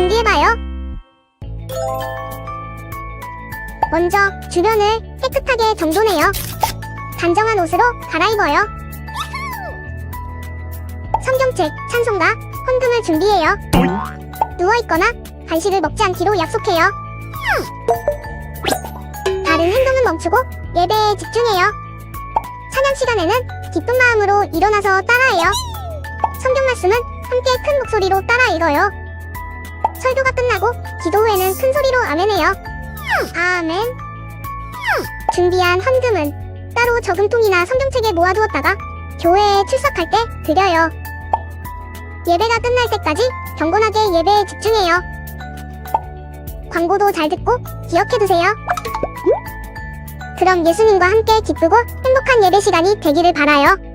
준비해봐요. 먼저 주변을 깨끗하게 정돈해요. 단정한 옷으로 갈아입어요. 성경책, 찬송가, 헌금을 준비해요. 누워있거나 간식을 먹지 않기로 약속해요. 다른 행동은 멈추고 예배에 집중해요. 찬양 시간에는 기쁜 마음으로 일어나서 따라해요. 성경 말씀은 함께 큰 목소리로 따라 읽어요. 설교가 끝나고 기도 후에는 큰 소리로 아멘해요. 아멘. 준비한 헌금은 따로 저금통이나 성경책에 모아두었다가 교회에 출석할 때 드려요. 예배가 끝날 때까지 경건하게 예배에 집중해요. 광고도 잘 듣고 기억해두세요. 그럼 예수님과 함께 기쁘고 행복한 예배 시간이 되기를 바라요.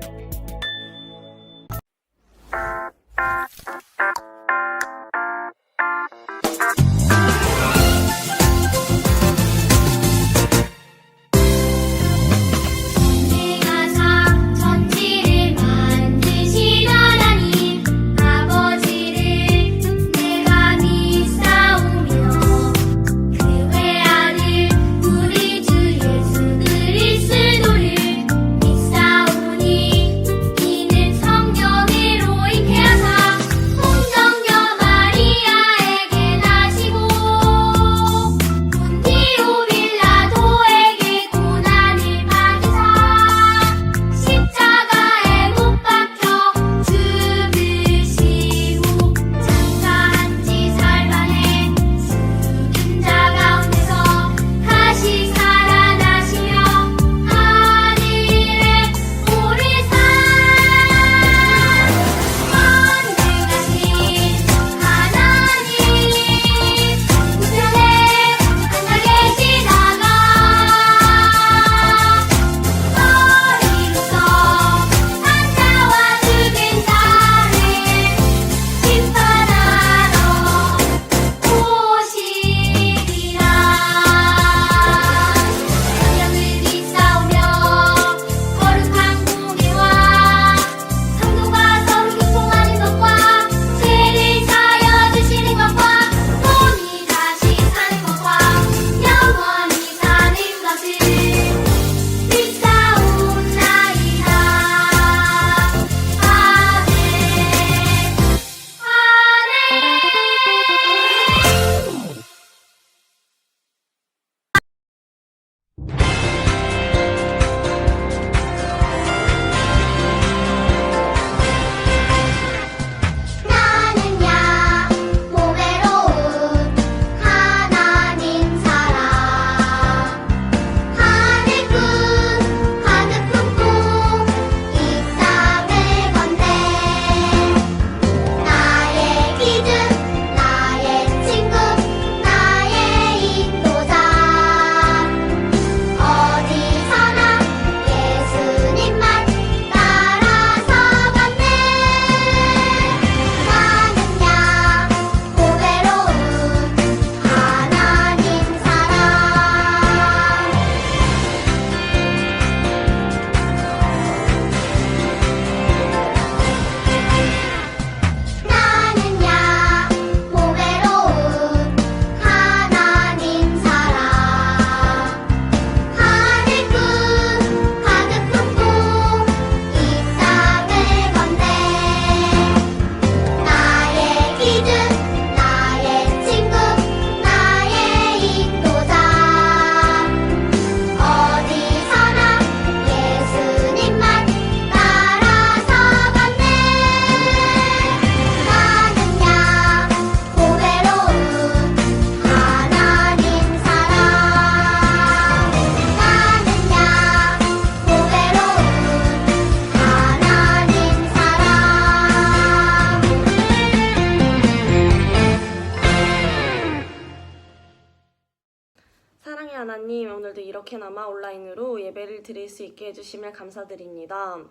주시면 감사드립니다.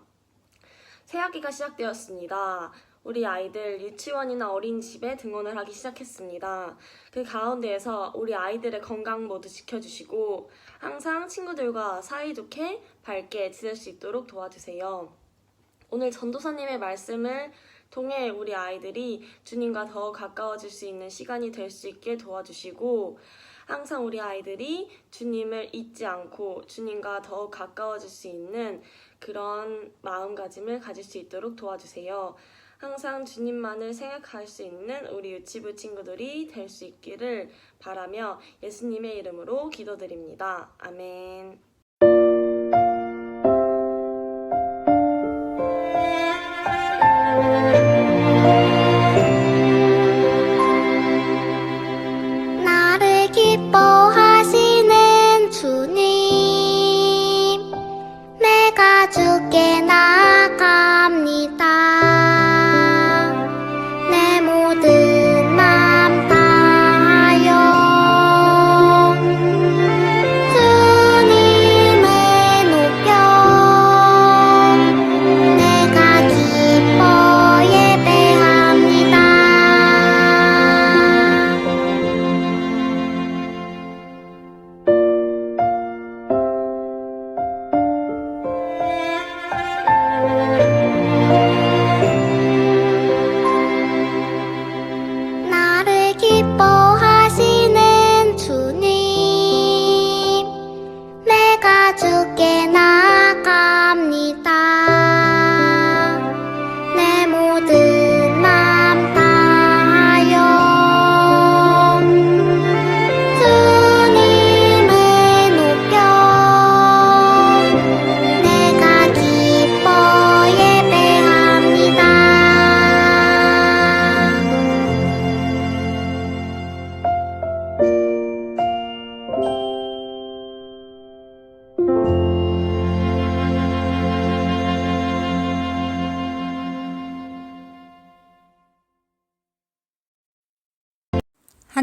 새 학기가 시작되었습니다. 우리 아이들 유치원이나 어린이집에 등원을 하기 시작했습니다. 그 가운데에서 우리 아이들의 건강 모두 지켜주시고 항상 친구들과 사이좋게 밝게 지낼 수 있도록 도와주세요. 오늘 전도사님의 말씀을 통해 우리 아이들이 주님과 더 가까워질 수 있는 시간이 될 수 있게 도와주시고 항상 우리 아이들이 주님을 잊지 않고 주님과 더 가까워질 수 있는 그런 마음가짐을 가질 수 있도록 도와주세요. 항상 주님만을 생각할 수 있는 우리 유치부 친구들이 될 수 있기를 바라며 예수님의 이름으로 기도드립니다. 아멘.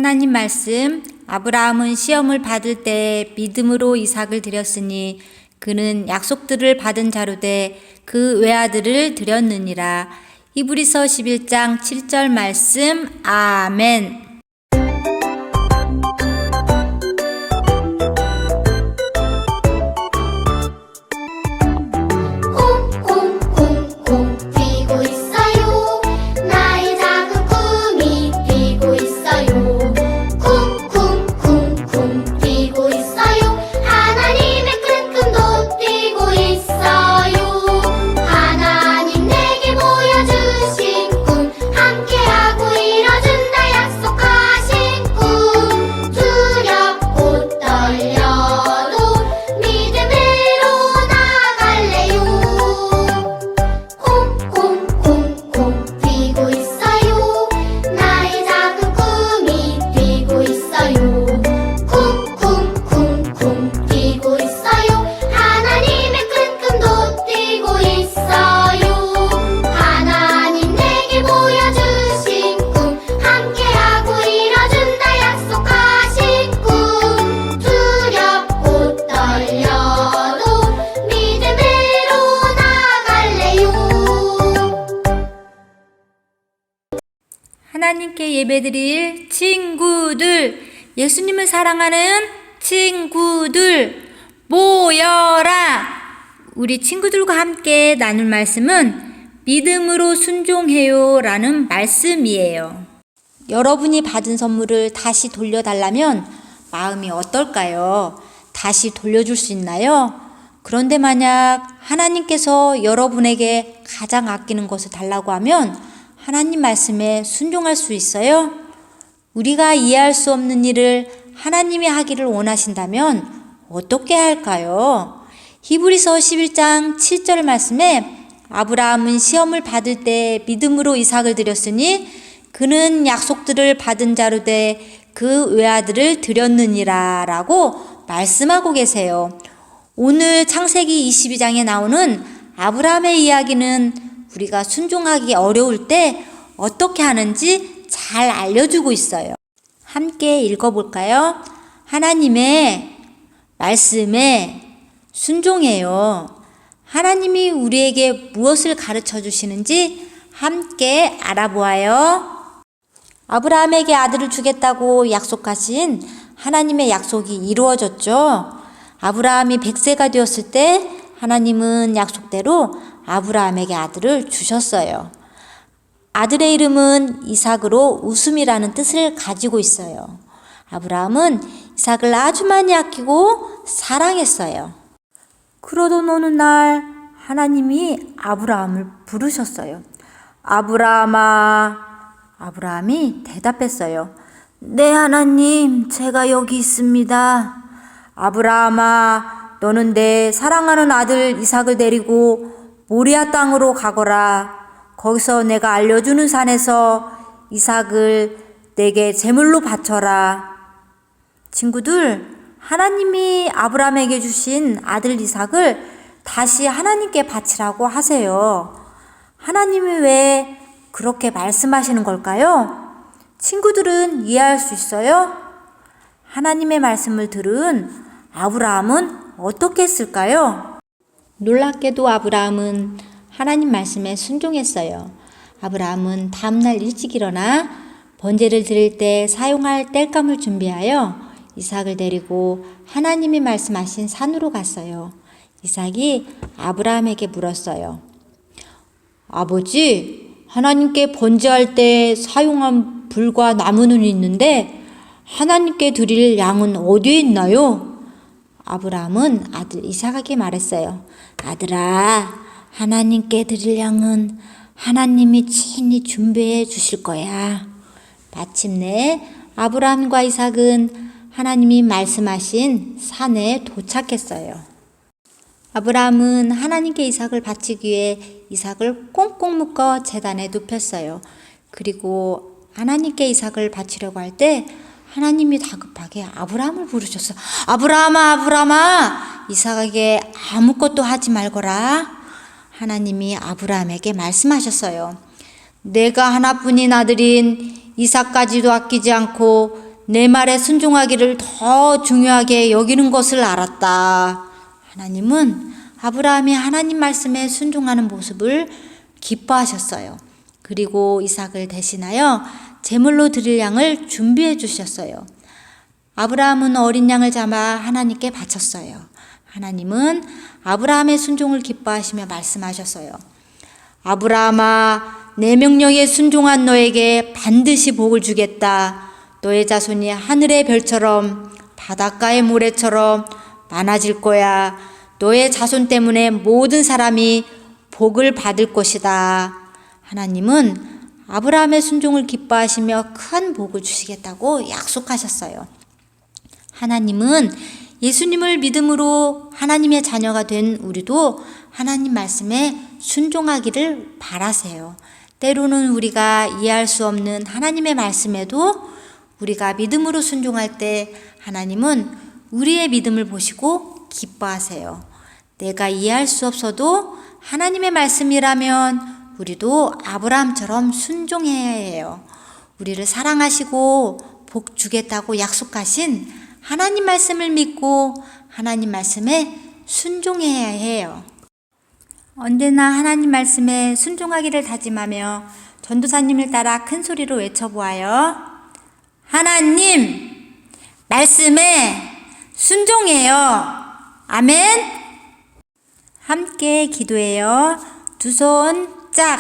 하나님 말씀 아브라함은 시험을 받을 때 믿음으로 이삭을 드렸으니 그는 약속들을 받은 자로 돼그 외아들을 드렸느니라. 히브리서 11장 7절 말씀 아멘. 예배드릴 친구들, 예수님을 사랑하는 친구들, 모여라! 우리 친구들과 함께 나눌 말씀은 믿음으로 순종해요 라는 말씀이에요. 여러분이 받은 선물을 다시 돌려달라면 마음이 어떨까요? 다시 돌려줄 수 있나요? 그런데 만약 하나님께서 여러분에게 가장 아끼는 것을 달라고 하면 하나님 말씀에 순종할 수 있어요? 우리가 이해할 수 없는 일을 하나님이 하기를 원하신다면 어떻게 할까요? 히브리서 11장 7절 말씀에 아브라함은 시험을 받을 때 믿음으로 이삭을 드렸으니 그는 약속들을 받은 자로 돼그 외아들을 드렸느니라 라고 말씀하고 계세요. 오늘 창세기 22장에 나오는 아브라함의 이야기는 우리가 순종하기 어려울 때 어떻게 하는지 잘 알려주고 있어요. 함께 읽어볼까요? 하나님의 말씀에 순종해요. 하나님이 우리에게 무엇을 가르쳐 주시는지 함께 알아보아요. 아브라함에게 아들을 주겠다고 약속하신 하나님의 약속이 이루어졌죠. 아브라함이 100세가 되었을 때 하나님은 약속대로 아브라함에게 아들을 주셨어요. 아들의 이름은 이삭으로 웃음이라는 뜻을 가지고 있어요. 아브라함은 이삭을 아주 많이 아끼고 사랑했어요. 그러던 어느 날 하나님이 아브라함을 부르셨어요. 아브라함아, 아브라함이 대답했어요. 네, 하나님, 제가 여기 있습니다. 아브라함아, 너는 내 사랑하는 아들 이삭을 데리고 모리아 땅으로 가거라. 거기서 내가 알려주는 산에서 이삭을 내게 제물로 바쳐라. 친구들, 하나님이 아브라함에게 주신 아들 이삭을 다시 하나님께 바치라고 하세요. 하나님이 왜 그렇게 말씀하시는 걸까요? 친구들은 이해할 수 있어요? 하나님의 말씀을 들은 아브라함은 어떻게 했을까요? 놀랍게도 아브라함은 하나님 말씀에 순종했어요. 아브라함은 다음날 일찍 일어나 번제를 드릴 때 사용할 땔감을 준비하여 이삭을 데리고 하나님이 말씀하신 산으로 갔어요. 이삭이 아브라함에게 물었어요. 아버지, 하나님께 번제할 때 사용한 불과 나무는 있는데 하나님께 드릴 양은 어디에 있나요? 아브라함은 아들 이삭에게 말했어요. 아들아, 하나님께 드릴 양은 하나님이 친히 준비해 주실 거야. 마침내 아브라함과 이삭은 하나님이 말씀하신 산에 도착했어요. 아브라함은 하나님께 이삭을 바치기 위해 이삭을 꽁꽁 묶어 재단에 눕혔어요. 그리고 하나님께 이삭을 바치려고 할 때 하나님이 다급하게 아브라함을 부르셨어. 아브라함아, 아브라함아, 이삭에게 아무것도 하지 말거라. 하나님이 아브라함에게 말씀하셨어요. 내가 하나뿐인 아들인 이삭까지도 아끼지 않고 내 말에 순종하기를 더 중요하게 여기는 것을 알았다. 하나님은 아브라함이 하나님 말씀에 순종하는 모습을 기뻐하셨어요. 그리고 이삭을 대신하여 제물로 드릴 양을 준비해 주셨어요. 아브라함은 어린 양을 잡아 하나님께 바쳤어요. 하나님은 아브라함의 순종을 기뻐하시며 말씀하셨어요. 아브라함아, 내 명령에 순종한 너에게 반드시 복을 주겠다. 너의 자손이 하늘의 별처럼 바닷가의 모래처럼 많아질 거야. 너의 자손 때문에 모든 사람이 복을 받을 것이다. 하나님은 아브라함의 순종을 기뻐하시며 큰 복을 주시겠다고 약속하셨어요. 하나님은 예수님을 믿음으로 하나님의 자녀가 된 우리도 하나님 말씀에 순종하기를 바라세요. 때로는 우리가 이해할 수 없는 하나님의 말씀에도 우리가 믿음으로 순종할 때 하나님은 우리의 믿음을 보시고 기뻐하세요. 내가 이해할 수 없어도 하나님의 말씀이라면 우리도 아브라함처럼 순종해야 해요. 우리를 사랑하시고 복 주겠다고 약속하신 하나님 말씀을 믿고 하나님 말씀에 순종해야 해요. 언제나 하나님 말씀에 순종하기를 다짐하며 전도사님을 따라 큰 소리로 외쳐보아요. 하나님, 말씀에 순종해요. 아멘. 함께 기도해요. 두 손 짝,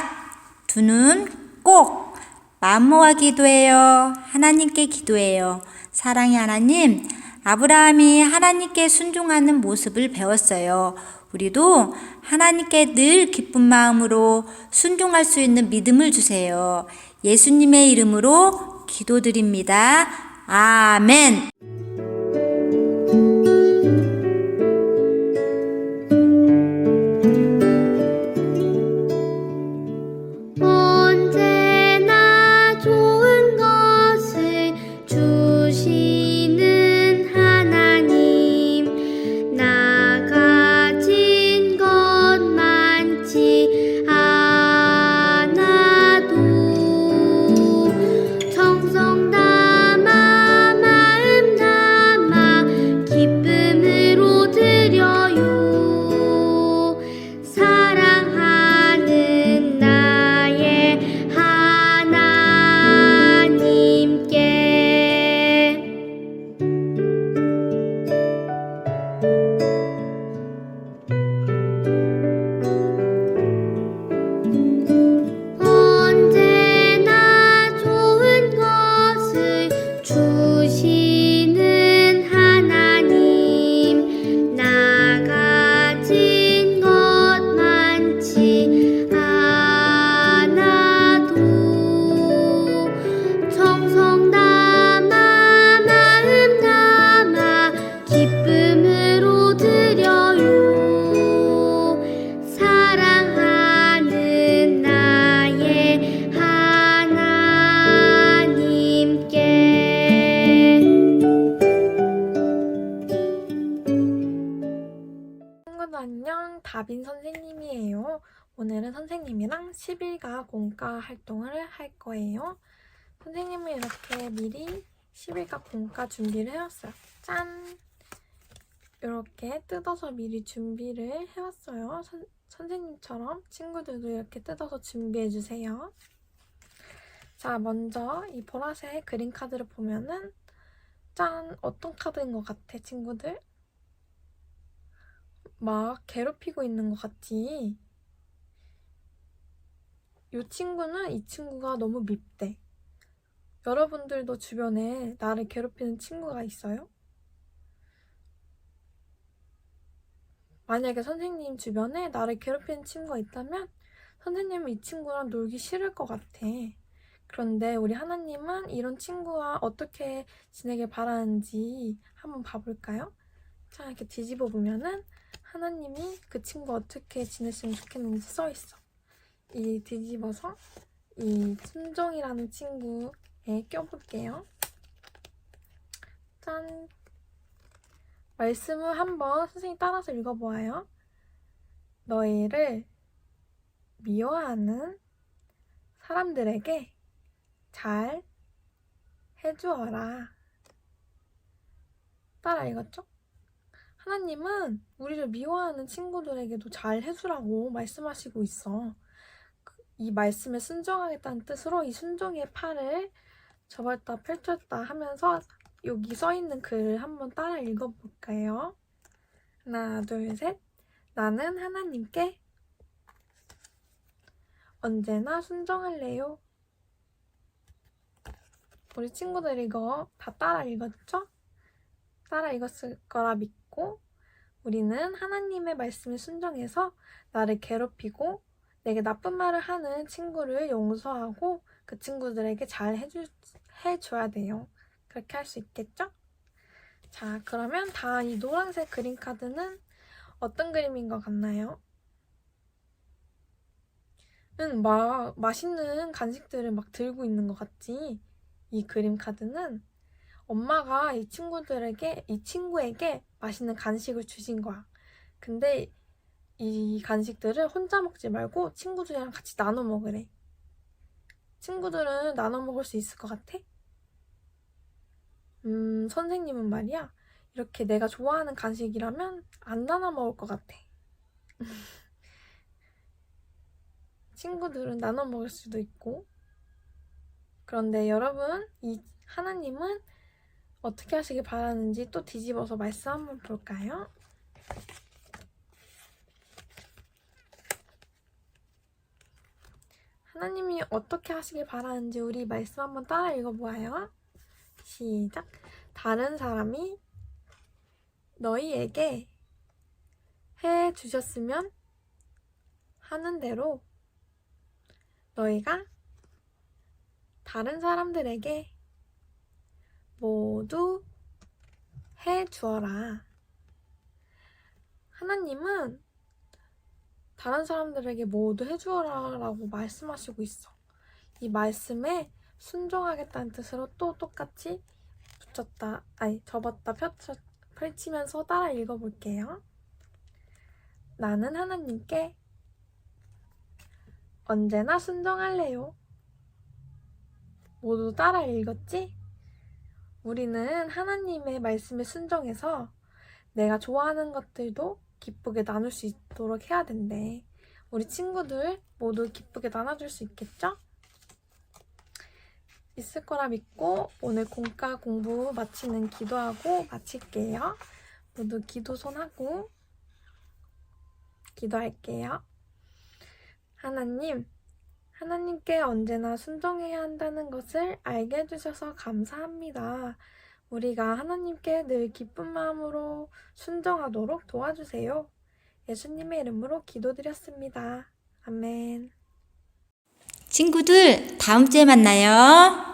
두 눈 꼭, 마음 모아 기도해요. 하나님께 기도해요. 사랑의 하나님, 아브라함이 하나님께 순종하는 모습을 배웠어요. 우리도 하나님께 늘 기쁜 마음으로 순종할 수 있는 믿음을 주세요. 예수님의 이름으로 기도드립니다. 아멘. 선생님이랑 10일가 공과 활동을 할 거예요. 선생님은 이렇게 미리 10일가 공과 준비를 해왔어요. 짠! 이렇게 뜯어서 미리 준비를 해왔어요. 선, 선생님처럼 친구들도 이렇게 뜯어서 준비해주세요. 자, 먼저 이 보라색 그림 카드를 보면은 짠! 어떤 카드인 것 같아, 친구들? 막 괴롭히고 있는 것 같지? 이 친구는 이 친구가 너무 밉대. 여러분들도 주변에 나를 괴롭히는 친구가 있어요? 만약에 선생님 주변에 나를 괴롭히는 친구가 있다면 선생님은 이 친구랑 놀기 싫을 것 같아. 그런데 우리 하나님은 이런 친구와 어떻게 지내길 바라는지 한번 봐볼까요? 자, 이렇게 뒤집어 보면은 하나님이 그 친구 어떻게 지냈으면 좋겠는지 써 있어. 이 뒤집어서 이 순종이라는 친구에 껴볼게요. 짠. 말씀을 한번 선생님 따라서 읽어보아요. 너희를 미워하는 사람들에게 잘 해주어라. 따라 읽었죠? 하나님은 우리를 미워하는 친구들에게도 잘 해주라고 말씀하시고 있어. 그- 이 말씀에 순종하겠다는 뜻으로 이 순종의 팔을 접었다 펼쳤다 하면서 여기 써 있는 글을 한번 따라 읽어볼까요? 하나, 둘, 셋. 나는 하나님께 언제나 순종할래요. 우리 친구들 이거 다 따라 읽었죠? 따라 읽었을 거라 믿고 우리는 하나님의 말씀에 순종해서 나를 괴롭히고 내게 나쁜 말을 하는 친구를 용서하고 그 친구들에게 잘 해주, 해줘야 돼요. 그렇게 할 수 있겠죠? 자, 그러면 다 이 노란색 그림 카드는 어떤 그림인 것 같나요? 응, 막 맛있는 간식들을 막 들고 있는 것 같지? 이 그림 카드는 엄마가 이 친구들에게, 이 친구에게 맛있는 간식을 주신 거야. 근데 이 간식들을 혼자 먹지 말고 친구들이랑 같이 나눠 먹으래. 친구들은 나눠 먹을 수 있을 것 같아? 음, 선생님은 말이야. 이렇게 내가 좋아하는 간식이라면 안 나눠 먹을 것 같아. 친구들은 나눠 먹을 수도 있고. 그런데 여러분, 이 하나님은 어떻게 하시길 바라는지 또 뒤집어서 말씀 한번 볼까요? 하나님이 어떻게 하시길 바라는지 우리 말씀 한번 따라 읽어보아요. 시작. 다른 사람이 너희에게 해 주셨으면 하는 대로 너희가 다른 사람들에게 모두 해 주어라. 하나님은 다른 사람들에게 모두 해 주어라 라고 말씀하시고 있어. 이 말씀에 순종하겠다는 뜻으로 또 똑같이 붙였다, 아니, 접었다 펼쳐, 펼치면서 따라 읽어볼게요. 나는 하나님께 언제나 순종할래요. 모두 따라 읽었지? 우리는 하나님의 말씀에 순종해서 내가 좋아하는 것들도 기쁘게 나눌 수 있도록 해야 된대. 우리 친구들 모두 기쁘게 나눠줄 수 있겠죠? 있을 거라 믿고 오늘 공과 공부 마치는 기도하고 마칠게요. 모두 기도 손하고 기도할게요. 하나님, 하나님께 언제나 순종해야 한다는 것을 알게 해주셔서 감사합니다. 우리가 하나님께 늘 기쁜 마음으로 순종하도록 도와주세요. 예수님의 이름으로 기도드렸습니다. 아멘. 친구들, 다음 주에 만나요.